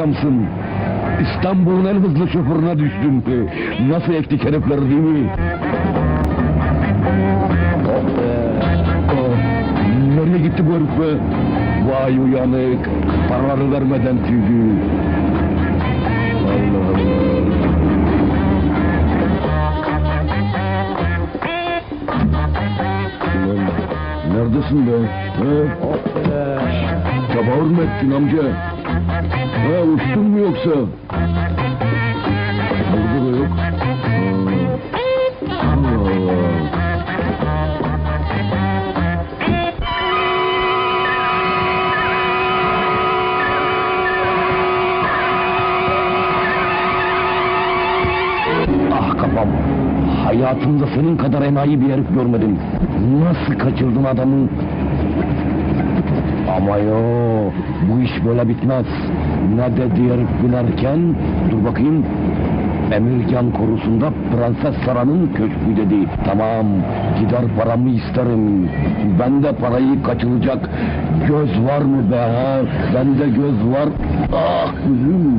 adamsın. İstanbul'un en hızlı şoförüne düştün. Nasıl ektik herifler değil mi? Oh be. Oh. Nereye gitti bu herif be? Vay uyanık. Paraları vermeden tüydü. Allah Allah. Neredesin be? He? Tebavür mü ettin amca? Ha uçtun mu yoksa? Burada da yok. Ha. Ah kafam. Hayatımda senin kadar enayi bir herif görmedim. Nasıl kaçırdın adamı? Ama yo, bu iş böyle bitmez. Ne dedi herif binerken, dur bakayım. Emirgan korusunda Prenses Sara'nın köşkü dedi. Tamam, gider paramı isterim. Bende parayı kaçıracak göz var mı be ha? Bende göz var. Ah gözüm.